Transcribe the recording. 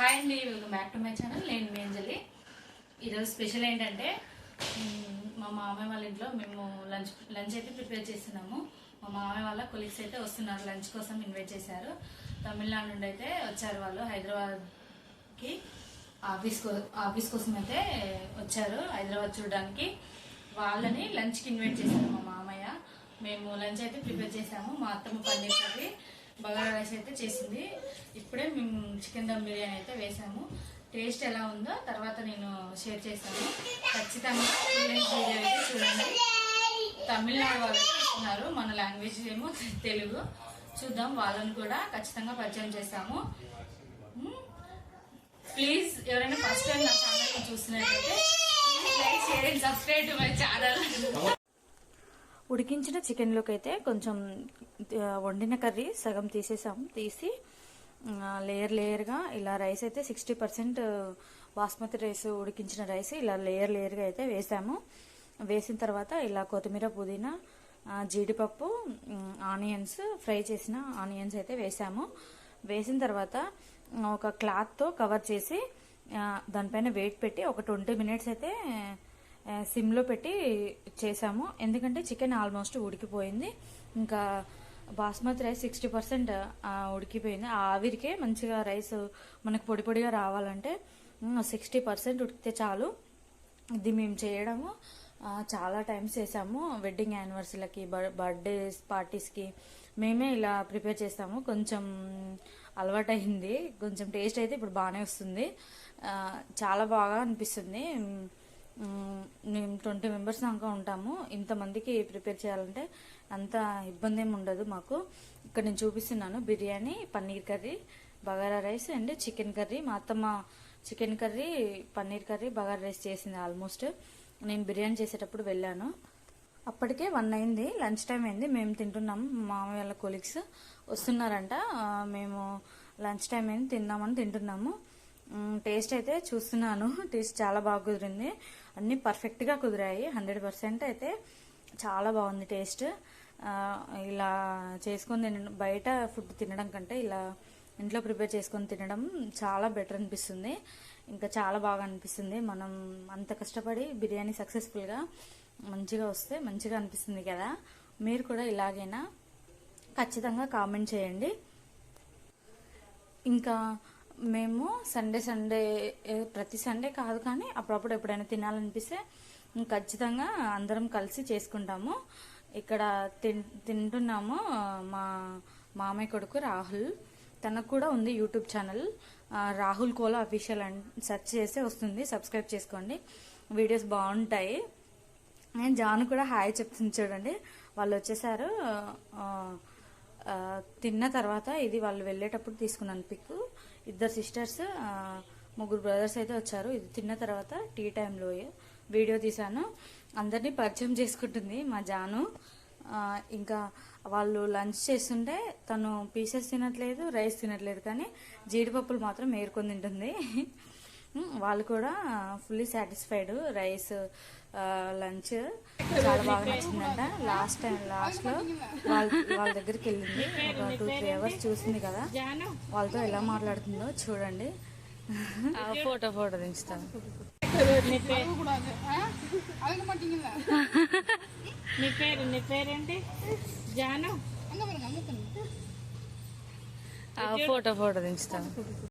Hi అండి welcome back to my channel. నేను మేంజలి ఈరోజు స్పెషల్ ఏంటంటే మా మామయ్య వాళ్ళ ఇంట్లో మేము లంచ్ లంచ్ అయితే ప్రిపేర్ చేస్తున్నాము. మా మామయ్య వాళ్ళ కొలీగ్స్ అయితే వస్తున్నారు లంచ్ కోసం ఇన్వైట్ చేశారు. తమిళనాడు నుండి అయితే వచ్చారు వాళ్ళు హైదరాబాద్కి. ఆఫీస్ కో ఆఫీస్ కోసం అయితే వచ్చారు హైదరాబాద్ చూడడానికి. వాళ్ళని లంచ్కి ఇన్వైట్ చేశారు మా మామయ్య. మేము లంచ్ అయితే ప్రిపేర్ చేసాము మా అత్తమ్మ పన్నీర్ కర్రీ. బగారా రైస్ అయితే చేసింది. ఇప్పుడే మేము చికెన్ దమ్ బిర్యానీ అయితే వేసాము. టేస్ట్ ఎలా ఉందో తర్వాత నేను షేర్ చేశాను ఖచ్చితంగా లంచ్ వీడియో అయితే చూడండి. తమిళనాడు వాళ్ళు అయితే వస్తున్నారు మన లాంగ్వేజ్ ఏమో తెలుగు. చూద్దాం వాళ్ళని కూడా ఖచ్చితంగా పరిచయం చేస్తాము. ప్లీజ్ ఎవరైనా ఫస్ట్ టైం నా ఛానల్ చూసినట్లయితే like share and subscribe to my channel. ఉడికించిన చికెన్లోకి అయితే కొంచెం వండిన కర్రీ సగం తీసేసాం. తీసి లేయర్ లేయర్గా ఇలా రైస్ అయితే సిక్స్టీ పర్సెంట్ బాస్మతి రైస్ ఉడికించిన రైస్ ఇలా లేయర్ లేయర్గా అయితే వేసాము. వేసిన తర్వాత ఇలా కొత్తిమీర పుదీనా జీడిపప్పు ఆనియన్స్ ఫ్రై చేసిన ఆనియన్స్ అయితే వేసాము. వేసిన తర్వాత ఒక క్లాత్తో కవర్ చేసి దానిపైన వెయిట్ పెట్టి ఒక ట్వంటీ మినిట్స్ అయితే సిమ్లో పెట్టి చేసాము ఎందుకంటే చికెన్ ఆల్మోస్ట్ ఉడికిపోయింది. ఇంకా బాస్మతి రైస్ సిక్స్టీ పర్సెంట్ ఉడికిపోయింది. ఆ ఆవిరికే మంచిగా రైస్ మనకు పొడి పొడిగా రావాలంటే సిక్స్టీ పర్సెంట్ ఉడికితే చాలు. ఇది మేము చేయడము చాలా టైమ్స్ చేసాము వెడ్డింగ్ యానివర్సరీలకి బర్త్డేస్ పార్టీస్కి మేమే ఇలా ప్రిపేర్ చేస్తాము. కొంచెం అలవాటైంది. కొంచెం టేస్ట్ అయితే ఇప్పుడు బాగానే వస్తుంది. చాలా బాగా అనిపిస్తుంది. మేము ట్వంటీ మెంబర్స్ దాకా ఉంటాము. ఇంతమందికి ప్రిపేర్ చేయాలంటే అంత ఇబ్బంది ఏమి ఉండదు మాకు. ఇక్కడ నేను చూపిస్తున్నాను. Biryani paneer curry bagara rice and chicken curry. మా అత్తమ్మ chicken curry paneer curry bagara rice చేసింది ఆల్మోస్ట్. నేను బిర్యానీ చేసేటప్పుడు వెళ్ళాను. అప్పటికే వన్ అయింది. లంచ్ టైం అయింది. మేము తింటున్నాం. మామయ్య వాళ్ళ కొలీగ్స్ వస్తున్నారంట. మేము లంచ్ టైం అయింది. తిన్నామని తింటున్నాము. టేస్ట్ అయితే చూస్తున్నాను. టేస్ట్ చాలా బాగా కుదిరింది. అన్ని పర్ఫెక్ట్గా కుదిరాయి. హండ్రెడ్ పర్సెంట్ అయితే చాలా బాగుంది టేస్ట్. ఇలా చేసుకొని తినడం బయట ఫుడ్ తినడం కంటే ఇలా ఇంట్లో ప్రిపేర్ చేసుకొని తినడం చాలా బెటర్ అనిపిస్తుంది. ఇంకా చాలా బాగా అనిపిస్తుంది. మనం అంత కష్టపడి బిర్యానీ సక్సెస్ఫుల్గా మంచిగా వస్తే మంచిగా అనిపిస్తుంది కదా. మీరు కూడా ఇలాగైనా ఖచ్చితంగా కామెంట్ చేయండి. ఇంకా మేము సండే సండే ప్రతి సండే కాదు కానీ అప్పుడప్పుడు ఎప్పుడైనా తినాలనిపిస్తే ఖచ్చితంగా అందరం కలిసి చేసుకుంటాము. ఇక్కడ తిన్ తింటున్నాము మా మామయ్య కొడుకు రాహుల్. తనకు కూడా ఉంది YouTube channel. Rahul Kola official and search చేస్తే వస్తుంది. సబ్స్క్రైబ్ చేసుకోండి. వీడియోస్ బాగుంటాయి. నేను జాను కూడా హాయ్ చెప్తుంది చూడండి. వాళ్ళు వచ్చేసారు. తిన్న తర్వాత ఇది వాళ్ళు వెళ్ళేటప్పుడు తీసుకున్నాను పిక్ ఇద్దరు సిస్టర్స్ ముగ్గురు బ్రదర్స్ అయితే వచ్చారు. ఇది తిన్న తర్వాత టీ టైంలో వీడియో తీశాను. అందరినీ పరిచయం చేసుకుంటుంది మా జాను. ఇంకా వాళ్ళు లంచ్ చేస్తుంటే తను పీసెస్ తినట్లేదు రైస్ తినట్లేదు కానీ జీడిపప్పులు మాత్రం ఏరుకొని తింటుంది. వాళ్ళు కూడా ఫుల్లీ సాటిస్ఫైడ్ రైస్ లంచ్ చాలా బాగా నచ్చిందంట. లాస్ట్ టైం లాస్ట్లో వాళ్ళ వాళ్ళ దగ్గరికి వెళ్ళింది. ఒక టూ త్రీ అవర్స్ చూసింది కదా. వాళ్ళతో ఎలా మాట్లాడుతుందో చూడండి. ఫోటో ఫోటో దించుతాను. పేరు? Photo photo దించుతాను.